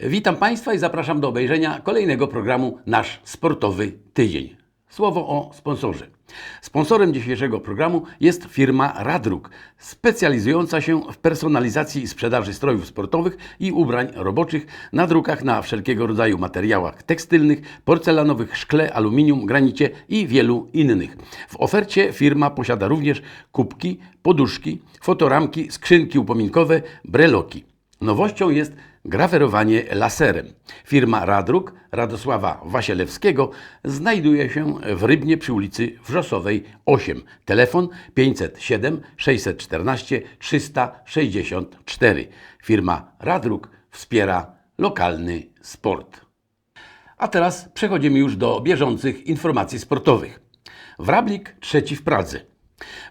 Witam Państwa i zapraszam do obejrzenia kolejnego programu Nasz Sportowy Tydzień. Słowo o sponsorze. Sponsorem dzisiejszego programu jest firma Radruk, specjalizująca się w personalizacji i sprzedaży strojów sportowych i ubrań roboczych na drukach na wszelkiego rodzaju materiałach tekstylnych, porcelanowych, szkle, aluminium, granicie i wielu innych. W ofercie firma posiada również kubki, poduszki, fotoramki, skrzynki upominkowe, breloki. Nowością jest grawerowanie laserem. Firma Radruk Radosława Wasielewskiego znajduje się w Rybnie przy ulicy Wrzosowej 8. Telefon 507 614 364. Firma Radruk wspiera lokalny sport. A teraz przechodzimy już do bieżących informacji sportowych. Wrablik trzeci w Pradze.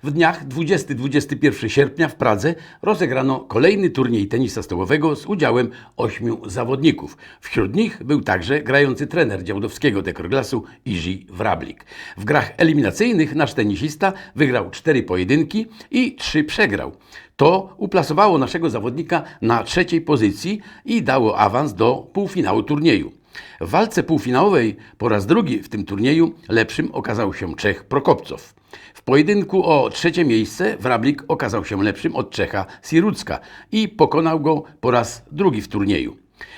W dniach 20-21 sierpnia w Pradze rozegrano kolejny turniej tenisa stołowego z udziałem ośmiu zawodników. Wśród nich był także grający trener działdowskiego dekorglasu Iży Wrablik. W grach eliminacyjnych nasz tenisista wygrał cztery pojedynki i trzy przegrał. To uplasowało naszego zawodnika na trzeciej pozycji i dało awans do półfinału turnieju. W walce półfinałowej po raz drugi w tym turnieju lepszym okazał się Czech Prokopcow. W pojedynku o trzecie miejsce Wrablik okazał się lepszym od Czecha Sirucka i pokonał go po raz drugi w turnieju.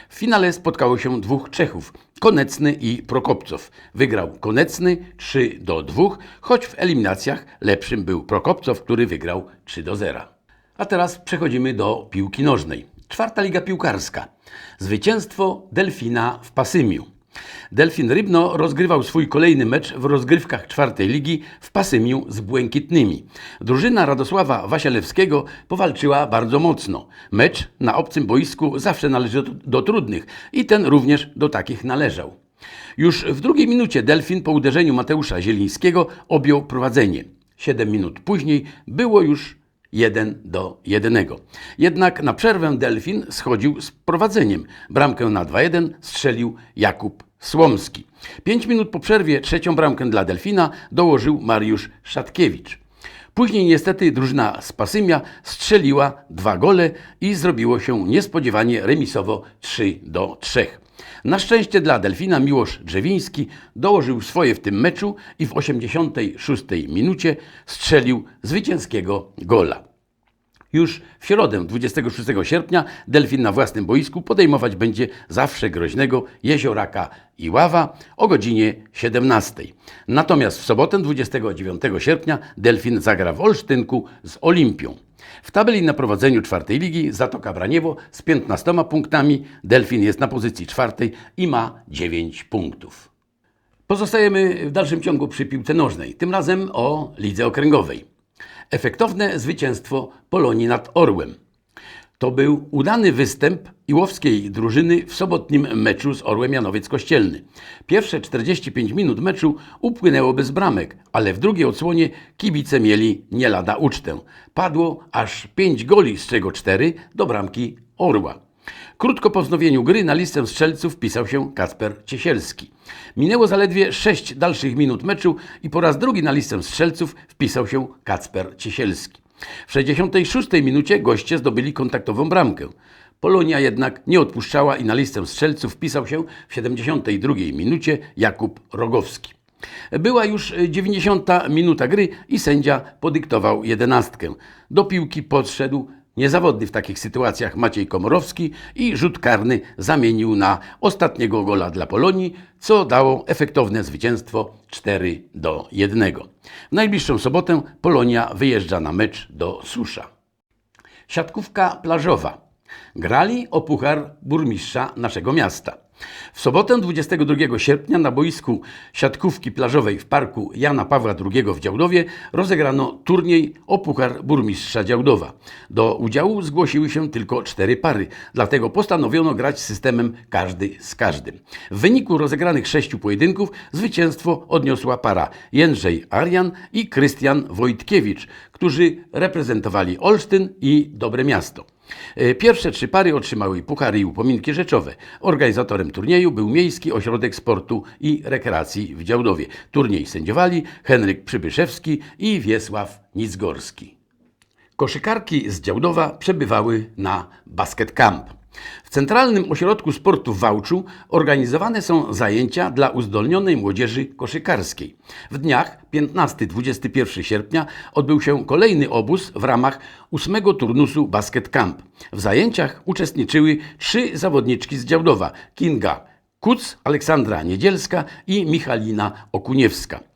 W finale spotkało się dwóch Czechów, Konecny i Prokopcow. Wygrał Konecny 3 do 2, choć w eliminacjach lepszym był Prokopcow, który wygrał 3 do 0. A teraz przechodzimy do piłki nożnej. Czwarta liga piłkarska. Zwycięstwo Delfina w Pasymiu. Delfin Rybno rozgrywał swój kolejny mecz w rozgrywkach czwartej ligi w Pasymiu z Błękitnymi. Drużyna Radosława Wasielewskiego powalczyła bardzo mocno. Mecz na obcym boisku zawsze należy do, trudnych i ten również do takich należał. Już w drugiej minucie Delfin po uderzeniu Mateusza Zielińskiego objął prowadzenie. Siedem minut później było już 1 do 1. Jednak na przerwę Delfin schodził z prowadzeniem. Bramkę na 2-1 strzelił Jakub Słomski. Pięć minut po przerwie trzecią bramkę dla Delfina dołożył Mariusz Szatkiewicz. Później niestety drużyna z Pasymia strzeliła dwa gole i zrobiło się niespodziewanie remisowo 3 do 3. Na szczęście dla Delfina Miłosz Drzewiński dołożył swoje w tym meczu i w 86 minucie strzelił zwycięskiego gola. Już w środę 26 sierpnia Delfin na własnym boisku podejmować będzie zawsze groźnego Jezioraka i Ława o godzinie 17. Natomiast w sobotę 29 sierpnia Delfin zagra w Olsztynku z Olimpią. W tabeli na prowadzeniu czwartej ligi Zatoka Braniewo z 15 punktami, Delfin jest na pozycji czwartej i ma 9 punktów. Pozostajemy w dalszym ciągu przy piłce nożnej, tym razem o lidze okręgowej. Efektowne zwycięstwo Polonii nad Orłem. To był udany występ iłowskiej drużyny w sobotnim meczu z Orłem Janowiec Kościelny. Pierwsze 45 minut meczu upłynęło bez bramek, ale w drugiej odsłonie kibice mieli nie lada ucztę. Padło aż 5 goli, z czego 4 do bramki Orła. Krótko po wznowieniu gry na listę strzelców wpisał się Kacper Ciesielski. Minęło zaledwie 6 dalszych minut meczu i po raz drugi na listę strzelców wpisał się Kacper Ciesielski. W 66 minucie goście zdobyli kontaktową bramkę. Polonia jednak nie odpuszczała i na listę strzelców wpisał się w 72 minucie Jakub Rogowski. Była już 90 minuta gry i sędzia podyktował jedenastkę. Do piłki podszedł niezawodny w takich sytuacjach Maciej Komorowski i rzut karny zamienił na ostatniego gola dla Polonii, co dało efektowne zwycięstwo 4 do 1. W najbliższą sobotę Polonia wyjeżdża na mecz do Susza. Siatkówka plażowa. Grali o puchar burmistrza naszego miasta. W sobotę 22 sierpnia na boisku siatkówki plażowej w parku Jana Pawła II w Działdowie rozegrano turniej o puchar burmistrza Działdowa. Do udziału zgłosiły się tylko cztery pary, dlatego postanowiono grać systemem każdy z każdym. W wyniku rozegranych sześciu pojedynków zwycięstwo odniosła para Jędrzej Arian i Krystian Wojtkiewicz, którzy reprezentowali Olsztyn i Dobre Miasto. E, Pierwsze trzy pary otrzymały puchary i upominki rzeczowe. Organizatorem turnieju był Miejski Ośrodek Sportu i Rekreacji w Działdowie. Turniej sędziowali Henryk Przybyszewski i Wiesław Nicgorski. Koszykarki z Działdowa przebywały na Basket Camp. W Centralnym Ośrodku Sportu w Wałczu organizowane są zajęcia dla uzdolnionej młodzieży koszykarskiej. W dniach 15-21 sierpnia odbył się kolejny obóz w ramach ósmego turnusu Basket Camp. W zajęciach uczestniczyły trzy zawodniczki z Działdowa: Kinga Kuc, Aleksandra Niedzielska i Michalina Okuniewska.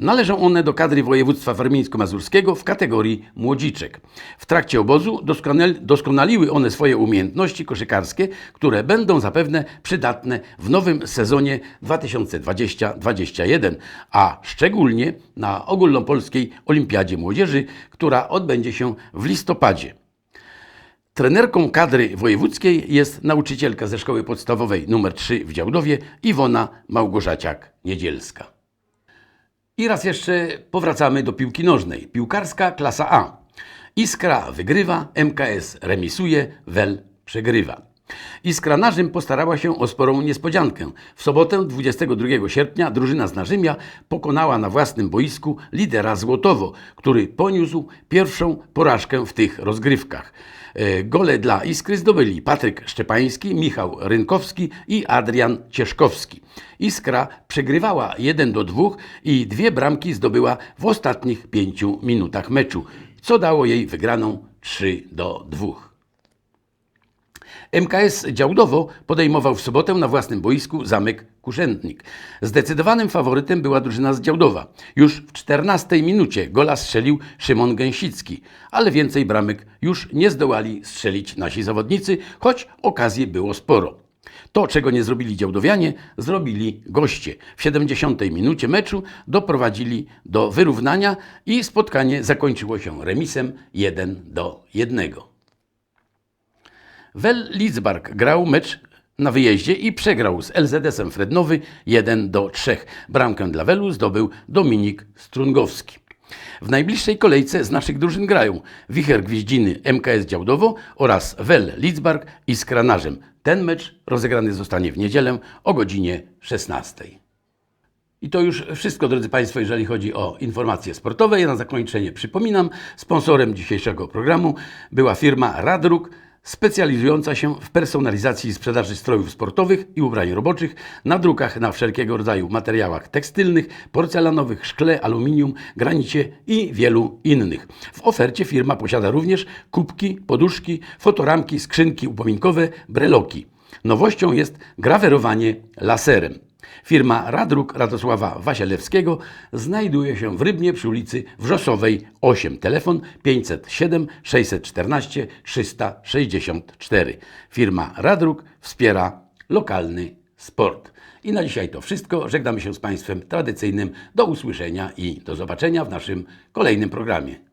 Należą one do kadry województwa warmińsko-mazurskiego w kategorii młodziczek. W trakcie obozu doskonal, doskonaliły one swoje umiejętności koszykarskie, które będą zapewne przydatne w nowym sezonie 2020-2021, a szczególnie na ogólnopolskiej Olimpiadzie Młodzieży, która odbędzie się w listopadzie. Trenerką kadry wojewódzkiej jest nauczycielka ze szkoły podstawowej nr 3 w Działdowie Iwona Małgorzaciak-Niedzielska. I raz jeszcze powracamy do piłki nożnej. Piłkarska klasa A. Iskra wygrywa, MKS remisuje, Wel przegrywa. Iskra Narzym postarała się o sporą niespodziankę. W sobotę 22 sierpnia drużyna z Narzymia pokonała na własnym boisku lidera Złotowo, który poniósł pierwszą porażkę w tych rozgrywkach. E, Gole dla Iskry zdobyli Patryk Szczepański, Michał Rynkowski i Adrian Cieszkowski. Iskra przegrywała 1 do 2 i dwie bramki zdobyła w ostatnich pięciu minutach meczu, co dało jej wygraną 3 do 2. MKS Działdowo podejmował w sobotę na własnym boisku zamek Kuszętnik. Zdecydowanym faworytem była drużyna z Działdowa. Już w 14 minucie gola strzelił Szymon Gęsicki, ale więcej bramek już nie zdołali strzelić nasi zawodnicy, choć okazji było sporo. To, czego nie zrobili działdowianie, zrobili goście. W 70 minucie meczu doprowadzili do wyrównania i spotkanie zakończyło się remisem 1 do 1. Wel Lidzbark grał mecz na wyjeździe i przegrał z LZS-em Frednowy 1 do 3. Bramkę dla Welu zdobył Dominik Strungowski. W najbliższej kolejce z naszych drużyn grają Wicher Gwieździny MKS Działdowo oraz Wel Lidzbark i z Kranarzem. Ten mecz rozegrany zostanie w niedzielę o godzinie 16. I to już wszystko, drodzy Państwo, jeżeli chodzi o informacje sportowe. Ja na zakończenie przypominam, sponsorem dzisiejszego programu była firma Radruk, specjalizująca się w personalizacji i sprzedaży strojów sportowych i ubrań roboczych, na drukach na wszelkiego rodzaju materiałach tekstylnych, porcelanowych, szkle, aluminium, granicie i wielu innych. W ofercie firma posiada również kubki, poduszki, fotoramki, skrzynki upominkowe, breloki. Nowością jest grawerowanie laserem. Firma Radruk Radosława Wasielewskiego znajduje się w Rybnie przy ulicy Wrzosowej 8. Telefon 507 614 364. Firma Radruk wspiera lokalny sport. I na dzisiaj to wszystko. Żegnamy się z Państwem tradycyjnym. Do usłyszenia i do zobaczenia w naszym kolejnym programie.